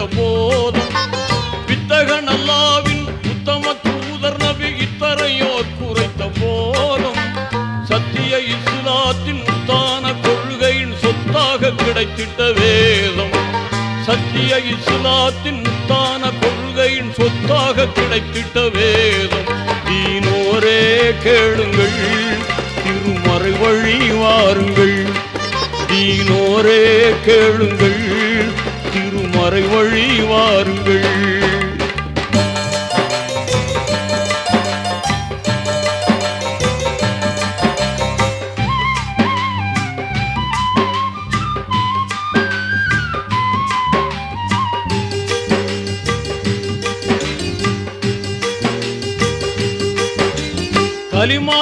வித்த போதும் வித்தகனல்லாவின் உத்தம தூதர் நபி இத்தரையோர் குறைத்த போதும். சத்திய இஸ்லாத்தின் முத்தான கொள்கையின் சொத்தாக கிடைத்திட்ட வேதம். சத்திய இஸ்லாத்தின் முத்தான கொள்கையின் சொத்தாக கிடைத்திட்ட வேதம். தீனோரே கேளுங்கள் திருமறை வழி வாருங்கள். தீனோரே கேளுங்கள் மறை வழி வாருங்கள். கலிமா